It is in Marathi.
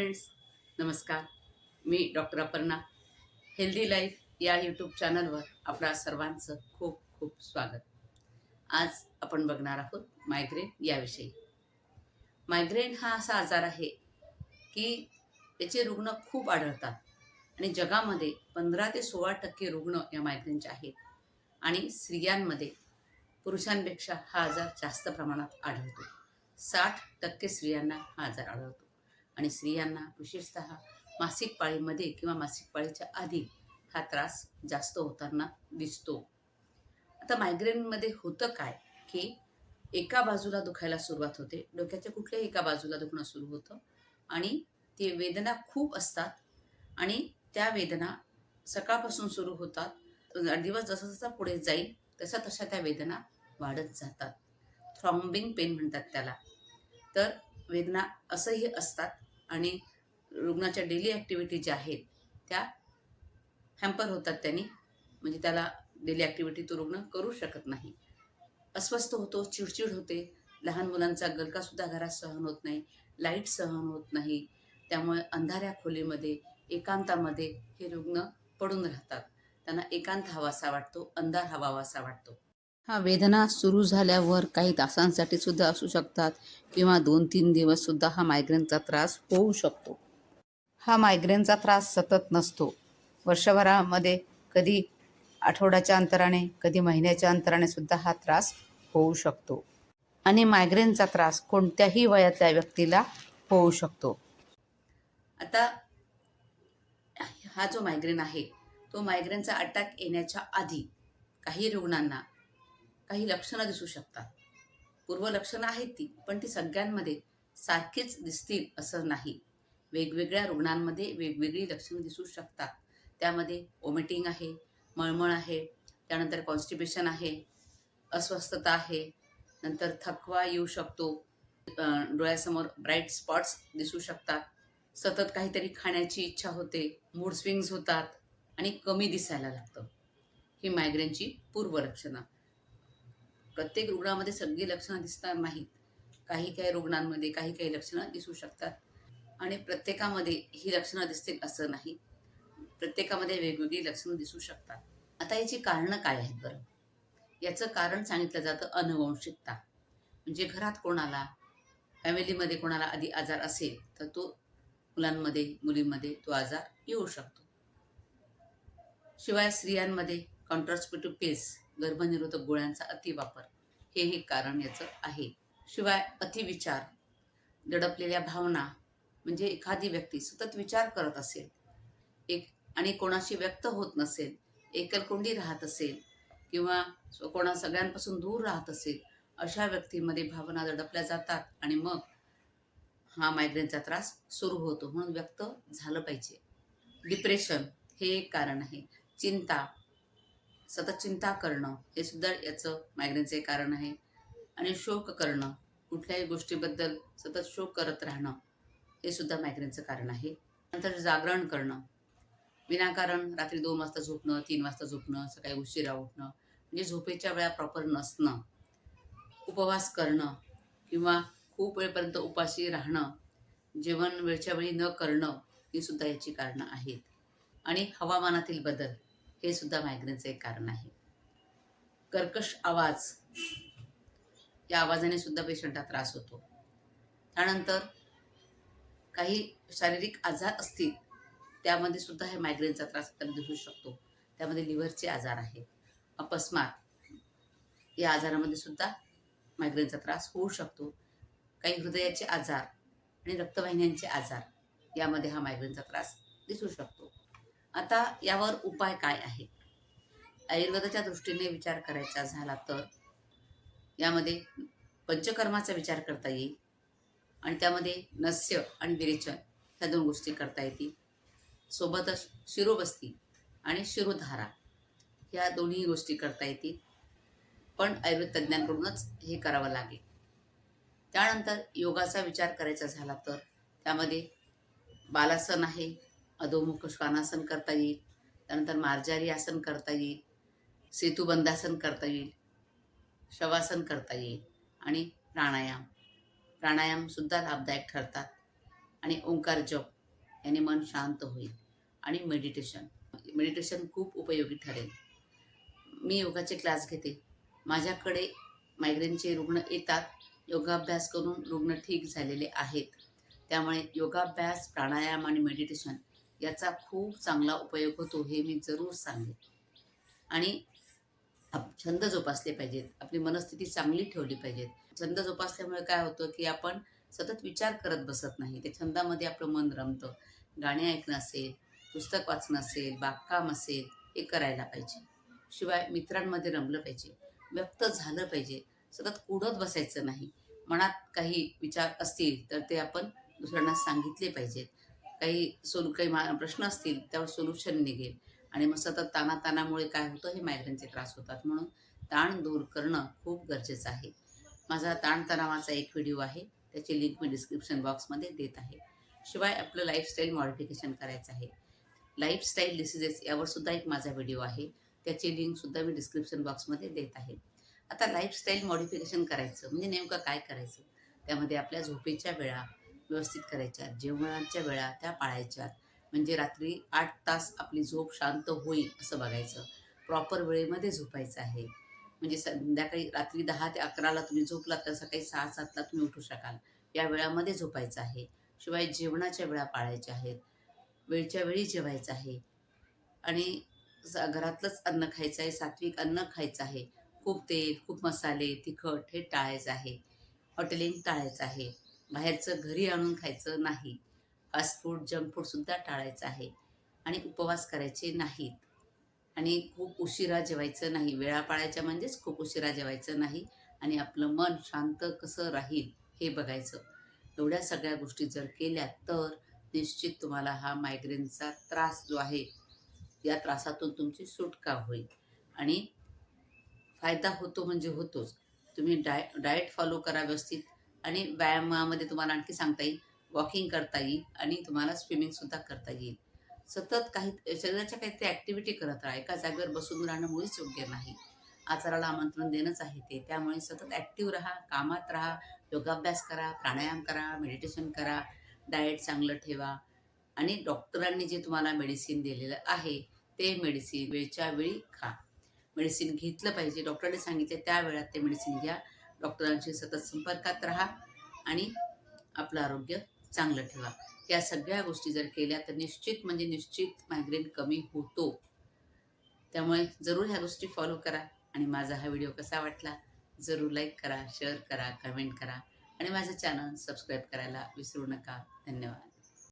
फ्रेंड्स नमस्कार. मी डॉक्टर अपर्णा. हेल्दी लाईफ या यूट्यूब चॅनलवर आपणा सर्वांचं खूप खूप स्वागत. आज आपण बघणार आहोत मायग्रेन याविषयी. मायग्रेन हा असा आजार आहे की त्याचे रुग्ण खूप आढळतात आणि जगामध्ये पंधरा ते सोळा टक्के रुग्ण या मायग्रेनचे आहेत आणि स्त्रियांमध्ये पुरुषांपेक्षा हा आजार जास्त प्रमाणात आढळतो. साठ टक्के स्त्रियांना हा आजार आढळतो. आणि स्त्रियांना विशेषतः मासिक पाळीमध्ये किंवा मासिक पाळीच्या आधी हा त्रास जास्त होताना दिसतो. आता मायग्रेनमध्ये होतं काय की एका बाजूला दुखायला सुरुवात होते. डोक्याच्या कुठल्याही एका बाजूला दुखणं सुरू होतं आणि ते वेदना खूप असतात आणि त्या वेदना सकाळपासून सुरू होतात. दिवस जसा जसा पुढे जाईल तसा तशा त्या वेदना वाढत जातात. थ्रॉम्बिंग पेन म्हणतात त्याला. तर वेदना असंही असतात आणि रुग्णाच्या डेली ॲक्टिव्हिटी ज्या आहेत त्या हॅम्पर होतात त्यांनी. म्हणजे त्याला डेली ॲक्टिव्हिटी तो रुग्ण करू शकत नाही. अस्वस्थ होतो चिडचिड होते. लहान मुलांचा गलकासुद्धा घरात सहन होत नाही. लाइट सहन होत नाही. त्यामुळे अंधाऱ्या खोलीमध्ये एकांतामध्ये हे रुग्ण पडून राहतात. त्यांना एकांत हवासा वाटतो अंधार हवावासा वाटतो. हा वेदना सुरू झाल्यावर काही तासांसाठी सुद्धा असू शकतात किंवा दोन तीन दिवस सुद्धा हा मायग्रेनचा त्रास होऊ शकतो. हा मायग्रेनचा त्रास सतत नसतो. वर्षभरामध्ये कधी आठवड्याच्या अंतराने कधी महिन्याच्या अंतराने सुद्धा हा त्रास होऊ शकतो. आणि मायग्रेनचा त्रास कोणत्याही वयातल्या व्यक्तीला होऊ शकतो. आता हा जो मायग्रेन आहे तो मायग्रेनचा अटॅक येण्याच्या आधी काही रुग्णांना काही लक्षणं दिसू शकतात. पूर्व लक्षणं आहेत ती पण ती सगळ्यांमध्ये सारखीच दिसतील असं नाही. वेगवेगळ्या रुग्णांमध्ये वेगवेगळी लक्षणं दिसू शकतात. त्यामध्ये ओमिटिंग आहे मळमळ आहे त्यानंतर कॉन्स्टिपेशन आहे अस्वस्थता आहे नंतर थकवा येऊ शकतो डोळ्यासमोर ब्राईट स्पॉट्स दिसू शकतात. सतत काहीतरी खाण्याची इच्छा होते मूड स्विंग्स होतात आणि कमी दिसायला लागतं. ही मायग्रेनची पूर्वलक्षणं प्रत्येक रुग्णामध्ये सगळी लक्षणं दिसणार नाहीत. काही काही रुग्णांमध्ये काही काही लक्षणं दिसू शकतात. आणि प्रत्येकामध्ये ही लक्षणं दिसतील असं नाही. प्रत्येकामध्ये वेगवेगळी लक्षणं दिसू शकतात. आता याची कारणं काय आहेत बरं? याचं कारण सांगितलं जातं अनुवंशिकता. म्हणजे घरात कोणाला फॅमिलीमध्ये कोणाला आधी आजार असेल तर तो मुलांमध्ये मुलींमध्ये तो आजार येऊ शकतो. शिवाय स्त्रियांमध्ये कॉन्ट्रास्पिटिव्ह पिल्स गर्भनिरोधक गोळ्यांचा अतिवापर. हे हे कारण याचं आहे. शिवाय अतिविचार. दडपलेल्या भावना म्हणजे एखादी व्यक्ती सतत विचार करत असेल एक आणि कोणाशी व्यक्त होत नसेल एकलकोंडी राहत असेल किंवा कोणा सगळ्यांपासून दूर राहत असेल अशा व्यक्तीमध्ये भावना दडपल्या जातात आणि मग हा मायग्रेनचा त्रास सुरू होतो म्हणून व्यक्त झालं पाहिजे. डिप्रेशन हे एक कारण आहे. चिंता सतत चिंता करणं हे सुद्धा याचं मायग्रेनचं एक कारण आहे. आणि शोक करणं कुठल्याही गोष्टीबद्दल सतत शोक करत राहणं हे सुद्धा मायग्रेनचं कारण आहे. नंतर जागरण करणं विनाकारण रात्री दोन वाजता झोपणं तीन वाजता झोपणं सकाळी उशिरा उठणं म्हणजे झोपेच्या वेळा प्रॉपर नसणं उपवास करणं किंवा खूप वेळपर्यंत उपाशी राहणं जेवण वेळच्या वेळी न करणं ही सुद्धा याची कारणं आहेत. आणि हवामानातील बदल हे सुद्धा मायग्रेनचं एक कारण आहे. कर्कश आवाज या आवाजाने सुद्धा पेशंटला त्रास होतो. त्यानंतर काही शारीरिक आजार असतील त्यामध्ये सुद्धा हे मायग्रेनचा त्रास आपल्याला दिसू शकतो. त्यामध्ये लिव्हरचे आजार आहेत. अपस्मात या आजारामध्ये सुद्धा मायग्रेनचा त्रास होऊ शकतो. काही हृदयाचे आजार आणि रक्तवाहिन्यांचे आजार यामध्ये हा मायग्रेनचा त्रास दिसू शकतो. आता यावर उपाय काय आहे आयुर्वेदाच्या दृष्टीने विचार करायचा झाला तर यामध्ये पंचकर्माचा विचार करता येईल आणि त्यामध्ये नस्य आणि विरेचन ह्या दोन गोष्टी करता येतील. सोबतच शिरोबस्ती आणि शिरोधारा ह्या दोन्ही गोष्टी करता येतील. पण आयुर्वेद तज्ज्ञांकडूनच हे करावं लागेल. त्यानंतर योगाचा विचार करायचा झाला तर त्यामध्ये बालासन आहे अधोमुख श्वानासन करता येईल. त्यानंतर मार्जारी आसन करता येईल. सेतुबंधासन करता येईल. शवासन करता येईल. आणि प्राणायाम. प्राणायामसुद्धा लाभदायक ठरतात. आणि ओंकार जप याने मन शांत होईल. आणि मेडिटेशन मेडिटेशन खूप उपयोगी ठरेल. मी योगाचे क्लास घेते. माझ्याकडे मायग्रेनचे रुग्ण येतात. योगाभ्यास करून रुग्ण ठीक झालेले आहेत. त्यामुळे योगाभ्यास प्राणायाम आणि मेडिटेशन याचा खूप चांगला उपयोग होतो हे मी जरूर सांगेन. आणि छंद जोपासले पाहिजेत. आपली मनस्थिती चांगली ठेवली पाहिजेत. छंद जोपासल्यामुळे काय होतं की आपण सतत विचार करत बसत नाही. त्या छंदामध्ये आपलं मन रमतं. गाणे ऐकणं असेल पुस्तक वाचणं असेल बागकाम असेल हे करायला पाहिजे. शिवाय मित्रांमध्ये रमलं पाहिजे. व्यक्त झालं पाहिजे. सतत कुडत बसायचं नाही. मनात काही विचार असतील तर ते आपण दुसऱ्यांना सांगितले पाहिजेत. काही सोल काही मा प्रश्न असतील त्यावर सोल्युशन निघेल. आणि मग सतत ताणाताणामुळे काय होतं हे मायग्रेनचे त्रास होतात. म्हणून ताण दूर करणं खूप गरजेचं आहे. माझा ताणतणावाचा एक व्हिडिओ आहे. त्याची लिंक मी डिस्क्रिप्शन बॉक्समध्ये देत आहे. शिवाय आपलं लाईफस्टाईल मॉडिफिकेशन करायचं आहे. लाईफस्टाईल डिसिजेस यावर सुद्धा एक माझा व्हिडिओ आहे. त्याची लिंकसुद्धा मी डिस्क्रिप्शन बॉक्समध्ये देत आहे. आता लाईफस्टाईल मॉडिफिकेशन करायचं म्हणजे नेमकं काय करायचं? त्यामध्ये आपल्या झोपेच्या वेळा व्यवस्थित करायच्या. जेवणाच्या वेळा त्या पाळायच्या. म्हणजे रात्री आठ तास आपली झोप शांत होईल असं बघायचं. प्रॉपर वेळेमध्ये झोपायचं आहे. म्हणजे संध्याकाळी रात्री दहा ते अकराला तुम्ही झोपलात तर सकाळी सहा सातला तुम्ही उठू शकाल. या वेळामध्ये झोपायचं आहे. शिवाय जेवणाच्या वेळा पाळायच्या आहेत. वेळच्या वेळी जेवायचं आहे. आणि घरातलंच अन्न खायचं आहे. सात्विक अन्न खायचं आहे. खूप तेल खूप मसाले तिखट हे टाळायचं आहे. हॉटेलिंग टाळायचं आहे. बाहेरचं घरी आणून खायचं नाही. फास्ट फूड जंक फूडसुद्धा टाळायचं आहे. आणि उपवास करायचे नाहीत. आणि खूप उशिरा जेवायचं नाही. वेळा पाळायच्या म्हणजेच खूप उशिरा जेवायचं नाही. आणि आपलं मन शांत कसं राहील हे बघायचं. एवढ्या सगळ्या गोष्टी जर केल्या तर निश्चित तुम्हाला हा मायग्रेनचा त्रास जो आहे या त्रासातून तुमची सुटका होईल. आणि फायदा होतो म्हणजे होतोच. तुम्ही डाय डाएट फॉलो करा व्यवस्थित. आणि व्यायामामध्ये तुम्हाला आणखी सांगता येईल वॉकिंग करता येईल आणि तुम्हाला स्विमिंगसुद्धा करता येईल. सतत काही शरीराच्या काहीतरी ॲक्टिव्हिटी करत राहा. एका जागेवर बसून राहणं मुळीच योग्य नाही. आचाराला आमंत्रण देणंच आहे ते. त्यामुळे सतत ॲक्टिव्ह राहा कामात राहा योगाभ्यास करा प्राणायाम करा मेडिटेशन करा डाएट चांगलं ठेवा आणि डॉक्टरांनी जे तुम्हाला मेडिसिन दिलेलं आहे ते मेडिसिन वेळच्या वेळी खा. मेडिसिन घेतलं पाहिजे. डॉक्टरने सांगितले त्या वेळात ते मेडिसिन घ्या. डॉक्टरांशी सतत संपर्कात राहा आणि आपलं आरोग्य चांगलं ठेवा. या सगळ्या गोष्टी जर केल्या तर निश्चित म्हणजे निश्चित मायग्रेन कमी होतो. त्यामुळे जरूर ह्या गोष्टी फॉलो करा आणि माझा हा व्हिडिओ कसा वाटला जरूर लाईक करा शेअर करा कमेंट करा आणि माझं चॅनल सबस्क्राईब करायला विसरू नका. धन्यवाद.